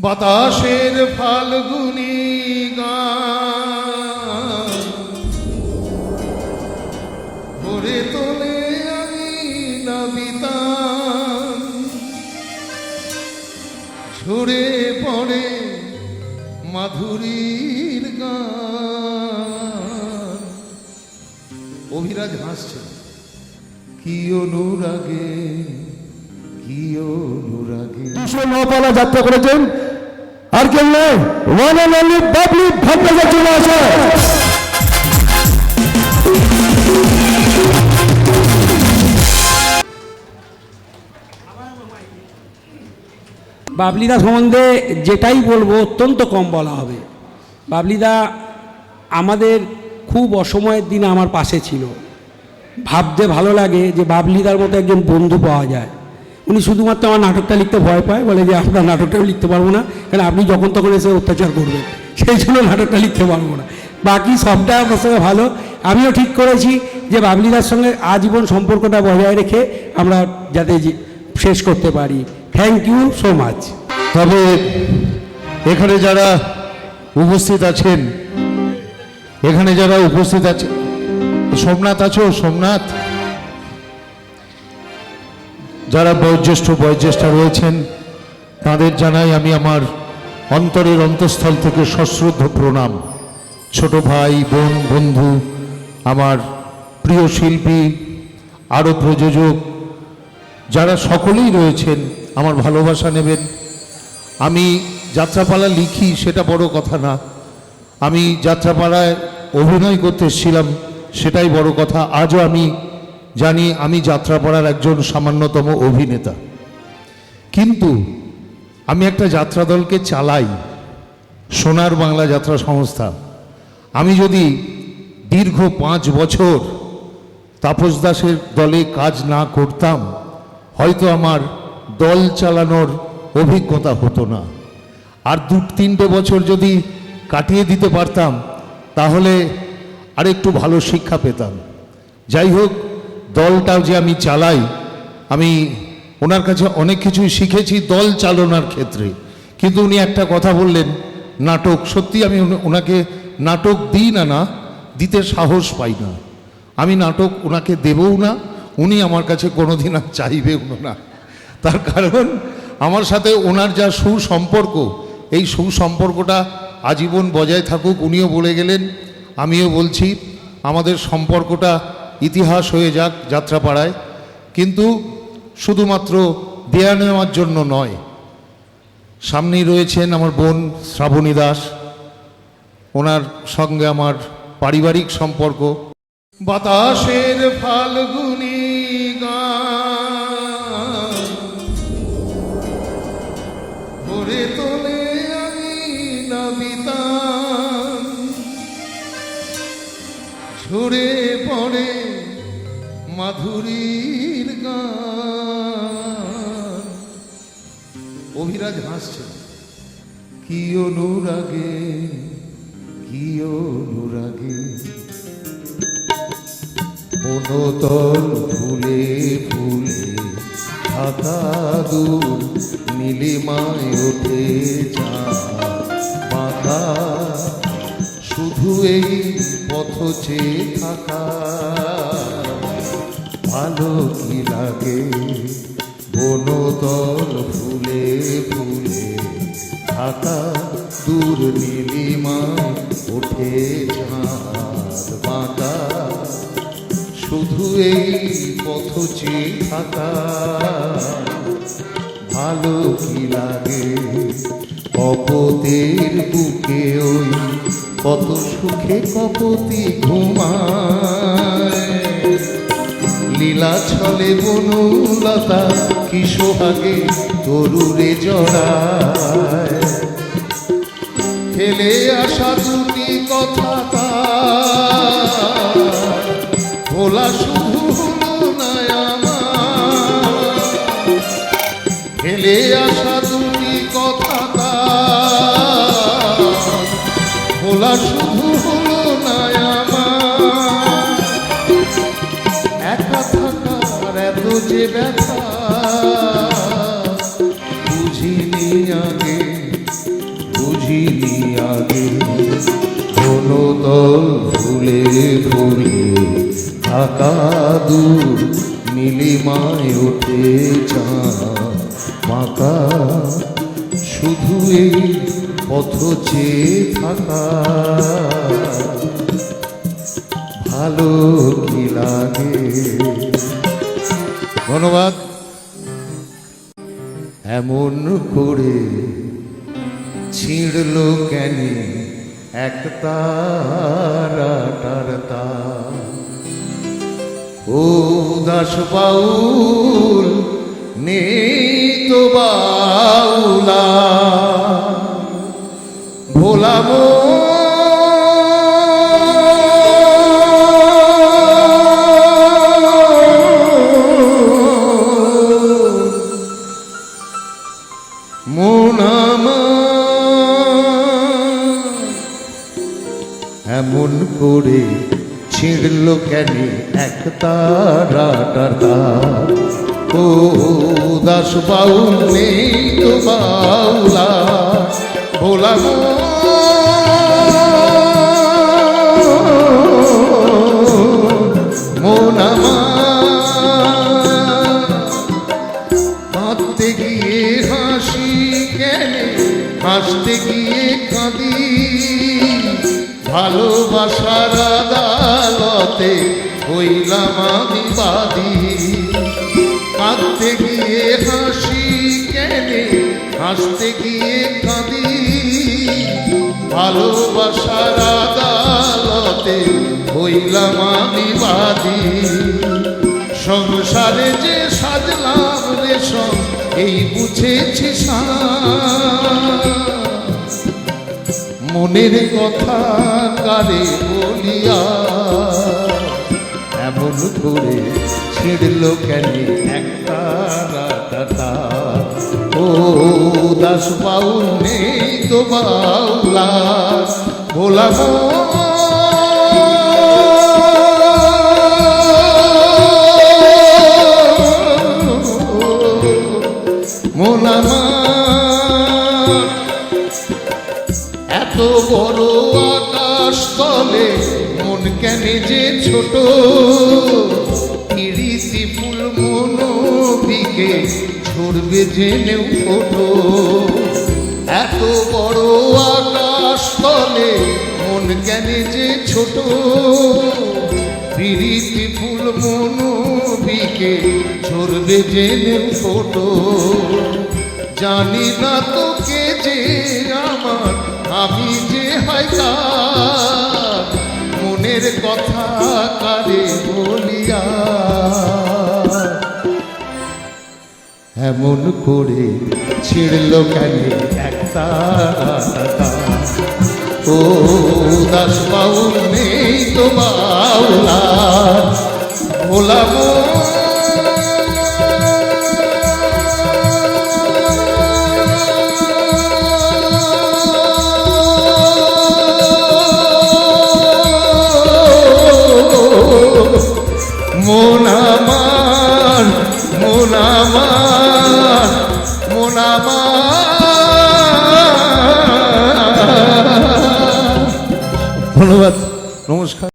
বাতাসের ফাল্গুনি গান। তোলে আমি নবিতান। ঝরে পড়ে মাধুরীর গান। অভিরাজ হাসছে। কি অনুরাগে কি অনুরাগে। দুশো নপালা যাত্রা করেছেন। আর কেউ নয় ওয়ান অনলি বাবলি ভট্টাচার্য চলে আসে। বাবলিদা সম্বন্ধে যেটাই বলব, অত্যন্ত কম বলা হবে। বাবলিদা আমাদের খুব অসময়ের দিনে আমার পাশে ছিল। ভাবতে ভালো লাগে যে বাবলিদার মতো একজন বন্ধু পাওয়া যায়। উনি শুধুমাত্র আমার নাটকটা লিখতে ভয় পায়, বলে যে আপনার নাটকটাও লিখতে পারব না। কারণ আপনি যখন তখন এসে অত্যাচার করবেন, সেই জন্য নাটকটা লিখতে পারব না। বাকি সবটা আপনার সঙ্গে ভালো। আমিও ঠিক করেছি যে বাবলিদার সঙ্গে আজীবন সম্পর্কটা বজায় রেখে আমরা যাতে শেষ করতে পারি। থ্যাংক ইউ সো মাচ তবে এখানে যারা উপস্থিত আছেন, এখানে যারা উপস্থিত আছে, সোমনাথ আছো? সোমনাথ? যারা বয়োজ্যেষ্ঠ বয়োজ্যেষ্ঠা রয়েছেন, তাদের জানাই আমি আমার অন্তরের অন্তঃস্থল থেকে সশ্রদ্ধ প্রণাম। ছোট ভাই, বোন, বন্ধু, আমার প্রিয় শিল্পী, আরও প্রযোজক, যারা সকলেই রয়েছেন, আমার ভালোবাসা নেবেন। আমি যাত্রাপালা লিখি সেটা বড় কথা না। আমি যাত্রাপালায় অভিনয় করতে এসেছিলাম, সেটাই বড় কথা। আজও আমি জানি আমি যাত্রাপালার একজন সামান্যতম অভিনেতা। কিন্তু আমি একটা যাত্রা দলকে চালাই, সোনার বাংলা যাত্রা সংস্থা। আমি যদি দীর্ঘ পাঁচ বছর তাপস দাসের দলে কাজ না করতাম, হয়তো আমার দল চালানোর অভিজ্ঞতা হতো না। আর দু তিনটে বছর যদি কাটিয়ে দিতে পারতাম, তাহলে আর একটু ভালো শিক্ষা পেতাম। যাই হোক দলটাও যে আমি চালাই, আমি ওনার কাছে অনেক কিছুই শিখেছি দল চালনার ক্ষেত্রে। কিন্তু উনি একটা কথা বললেন, নাটক, সত্যি আমি ওনাকে নাটক দিই না না, দিতে সাহস পাই না। আমি নাটক ওনাকে দেবও না, উনি আমার কাছে কোনোদিন আর চাইবেও না। তার কারণ, আমার সাথে ওনার যা সুসম্পর্ক, এই সুসম্পর্কটা আজীবন বজায় থাকুক, উনিও বলে গেলেন, আমিও বলছি, আমাদের সম্পর্কটা ইতিহাস হয়ে যাক যাত্রাপাড়ায়। কিন্তু শুধুমাত্র দেয়া নেওয়ার জন্য নয়। সামনেই রয়েছেন আমার বোন শ্রাবণী দাস। ওনার সঙ্গে আমার পারিবারিক সম্পর্ক। বাতাসের ফাল্গুনি ঝরে পড়ে মাধুরীর গান। অভিরাজ হাসছে। কি অনুরাগে কি অনুরাগে? বনতল ফুলে ফুলে ঢাকা দূর নীলিমায় ওঠে যা বাঁকা শুধু এই চেয়ে থাকা ভালো কি লাগে? বনতল ফুলে ফুলে ঢাকা দূর নীলিমায় ওঠে ঝাঁর বাঁকা। শুধু এই পথ চেয়ে থাকা। ভালো কি লাগে? কপতের বুকে ওই কত সুখে কপতি ঘুমায়। লীলা ছলে বনলতা কি সোহাগে তরুরে জড়ায়। ফেলে আসা দুটি কথা ভোলা শুধু হলো না আমার। ফেলে আসা দুটি যে ব্যথা, বুঝিনি আগে লাগে বনতল ফুলে ফুলে ঢাকা দূর, নীলিমায় ওঠে চাঁদ। মাকা শুধু এই চেয়ে থাকা। ভালো কি লাগে? ধন্যবাদ। এমন করে ছিঁড়ল কেন এক তার ও দাস বাউল নেই তো বাউলা ভোলামো করে ছিঁড়ল কেন এক তারাটার তার ও দাস বাউল নেই তো বাউলা ভোলাম আমি বাদী কাঁদতে গিয়ে হাসি কেন, হাসতে গিয়ে কাঁদি। ভালোবাসার আদালতে হইলাম আমি বাদী। সংসারে যে সাজলাম রেশম, এই বুঝেছি। মনের কথা কারে বলিয়া করে ছিঁড়ল কেন একটা রাতাটা ও দাস বাউল নেই তো বাউলা মন এত বড় আকাশ তলে কেন যে ছোট? ইরিতি ফুল মনোবিকে ছড়বে জেনেও ফোটো এত বড় আকাশ তলে মন কেন যে ছোট? প্রীতি ফুল মনোবিকে ঝরবে জেনেও ফোটো জানি না তোকে যে আমার, আমি যে হয় কথা কারে বলিয়া এমন করে ছিড়ল কেন একটা ও দাস বাউল নেই তো বাউলা মন আমার মন আমার।